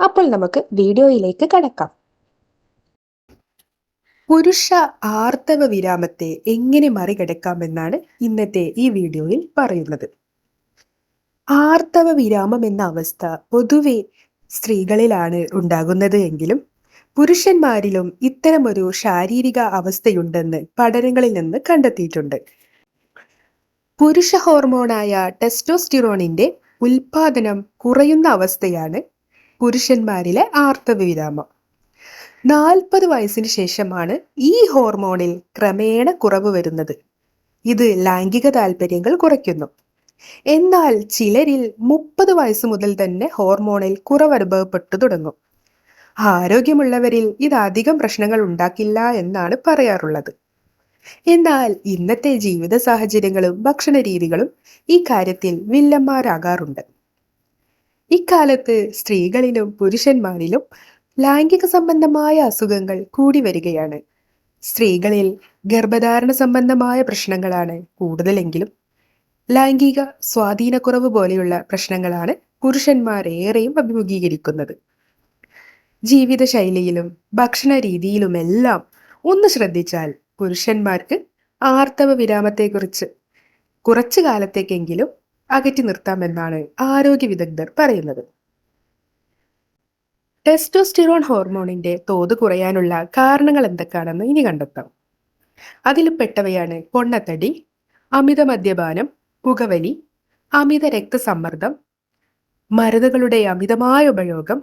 അപ്പോൾ നമുക്ക് വീഡിയോയിലേക്ക് കടക്കാം. പുരുഷ ആർത്തവ വിരാമത്തെ എങ്ങനെ മറികടക്കാമെന്നാണ് ഇന്നത്തെ ഈ വീഡിയോയിൽ പറയുന്നത്. ആർത്തവ വിരാമം എന്ന അവസ്ഥ പൊതുവെ സ്ത്രീകളിലാണ് ഉണ്ടാകുന്നത് എങ്കിലും പുരുഷന്മാരിലും ഇത്തരമൊരു ശാരീരിക അവസ്ഥയുണ്ടെന്ന് പഠനങ്ങളിൽ നിന്ന് കണ്ടെത്തിയിട്ടുണ്ട്. പുരുഷ ഹോർമോണായ ടെസ്റ്റോസ്റ്റിറോണിന്റെ ഉൽപാദനം കുറയുന്ന അവസ്ഥയാണ് പുരുഷന്മാരിലെ ആർത്തവ വിരാമം നാൽപ്പത് വയസ്സിന് ശേഷമാണ് ഈ ഹോർമോണിൽ ക്രമേണ കുറവ് വരുന്നത്. ഇത് ലൈംഗിക താല്പര്യങ്ങൾ കുറയ്ക്കുന്നു. എന്നാൽ ചിലരിൽ മുപ്പത് വയസ്സ് മുതൽ തന്നെ ഹോർമോണിൽ കുറവ് അനുഭവപ്പെട്ടു തുടങ്ങും. ആരോഗ്യമുള്ളവരിൽ ഇത് അധികം പ്രശ്നങ്ങൾ ഉണ്ടാക്കില്ല എന്നാണ് പറയാറുള്ളത്. എന്നാൽ ഇന്നത്തെ ജീവിത സാഹചര്യങ്ങളും ഭക്ഷണ രീതികളും ഈ കാര്യത്തിൽ വില്ലന്മാരാകാറുണ്ട്. ഇക്കാലത്ത് സ്ത്രീകളിലും പുരുഷന്മാരിലും ലൈംഗിക സംബന്ധമായ അസുഖങ്ങൾ കൂടി വരികയാണ്. സ്ത്രീകളിൽ ഗർഭധാരണ സംബന്ധമായ പ്രശ്നങ്ങളാണ് കൂടുതലെങ്കിലും. ലൈംഗിക സ്വാധീനക്കുറവ് പോലെയുള്ള പ്രശ്നങ്ങളാണ് പുരുഷന്മാരേറെയും അഭിമുഖീകരിക്കുന്നത്. ജീവിതശൈലിയിലും ഭക്ഷണ രീതിയിലുമെല്ലാം ഒന്ന് ശ്രദ്ധിച്ചാൽ പുരുഷന്മാർക്ക് ആർത്തവ വിരാമത്തെക്കുറിച്ച് കുറച്ചു കാലത്തേക്കെങ്കിലും അകറ്റി നിർത്താമെന്നാണ് ആരോഗ്യ വിദഗ്ധർ പറയുന്നത്. ടെസ്റ്റോസ്റ്റിറോൺ ഹോർമോണിന്റെ തോത് കുറയാനുള്ള കാരണങ്ങൾ എന്തൊക്കെയാണെന്ന് ഇനി കണ്ടെത്താം. അതിൽ പെട്ടവയാണ് പൊണ്ണത്തടി അമിത മദ്യപാനം പുകവലി അമിത രക്തസമ്മർദ്ദം മരുന്നുകളുടെ അമിതമായ ഉപയോഗം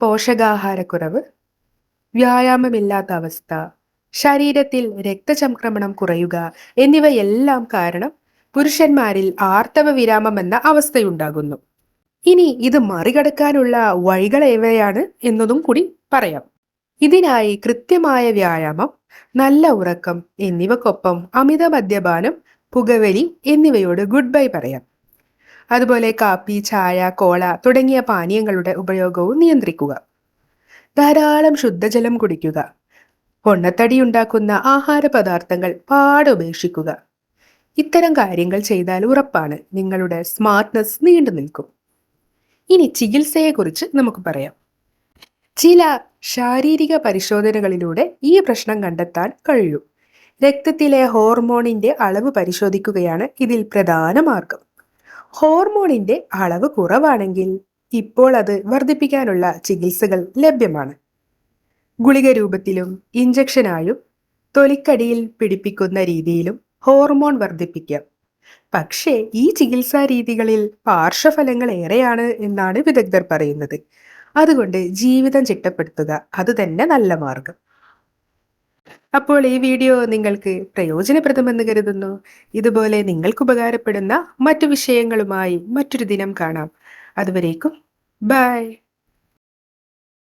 പോഷകാഹാരക്കുറവ് വ്യായാമമില്ലാത്ത അവസ്ഥ ശരീരത്തിൽ രക്തചംക്രമണം കുറയുക എന്നിവയെല്ലാം കാരണം പുരുഷന്മാരിൽ ആർത്തവ വിരാമം എന്ന അവസ്ഥയുണ്ടാകുന്നു. ഇനി ഇത് മറികടക്കാനുള്ള വഴികൾ ഏവയാണ് എന്നതും കൂടി പറയാം. ഇതിനായി കൃത്യമായ വ്യായാമം നല്ല ഉറക്കം എന്നിവക്കൊപ്പം അമിത മദ്യപാനം പുകവലി എന്നിവയോട് ഗുഡ് ബൈ പറയാം. അതുപോലെ കാപ്പി ചായ കോള തുടങ്ങിയ പാനീയങ്ങളുടെ ഉപയോഗവും നിയന്ത്രിക്കുക. ധാരാളം ശുദ്ധജലം കുടിക്കുക. പൊണ്ണത്തടി ഉണ്ടാക്കുന്ന ആഹാര പദാർത്ഥങ്ങൾ പാടെ ഉപേക്ഷിക്കുക. ഇത്തരം കാര്യങ്ങൾ ചെയ്താൽ ഉറപ്പാണ് നിങ്ങളുടെ സ്മാർട്ട്നെസ് നീണ്ടു നിൽക്കും. ഇനി ചികിത്സയെക്കുറിച്ച് നമുക്ക് പറയാം. ചില ശാരീരിക പരിശോധനകളിലൂടെ ഈ പ്രശ്നം കണ്ടെത്താൻ കഴിയും. രക്തത്തിലെ ഹോർമോണിന്റെ അളവ് പരിശോധിക്കുകയാണ് ഇതിൽ പ്രധാന മാർഗം. ഹോർമോണിന്റെ അളവ് കുറവാണെങ്കിൽ ഇപ്പോൾ അത് വർദ്ധിപ്പിക്കാനുള്ള ചികിത്സകൾ ലഭ്യമാണ്. ഗുളിക രൂപത്തിലും ഇഞ്ചക്ഷനായും തൊലിക്കടിയിൽ പിടിപ്പിക്കുന്ന രീതിയിലും ഹോർമോൺ വർദ്ധിപ്പിക്കാം. പക്ഷേ ഈ ചികിത്സാ രീതികളിൽ പാർശ്വഫലങ്ങൾ ഏറെയാണ് എന്നാണ് വിദഗ്ധർ പറയുന്നത്. അതുകൊണ്ട് ജീവിതം ചിട്ടപ്പെടുത്തുക അത് തന്നെ നല്ല മാർഗം. അപ്പോൾ ഈ വീഡിയോ നിങ്ങൾക്ക് പ്രയോജനപ്രദമെന്ന് കരുതുന്നു. ഇതുപോലെ നിങ്ങൾക്ക് ഉപകാരപ്പെടുന്ന മറ്റു വിഷയങ്ങളുമായി മറ്റൊരു ദിനം കാണാം. അതുവരേക്കും ബൈ.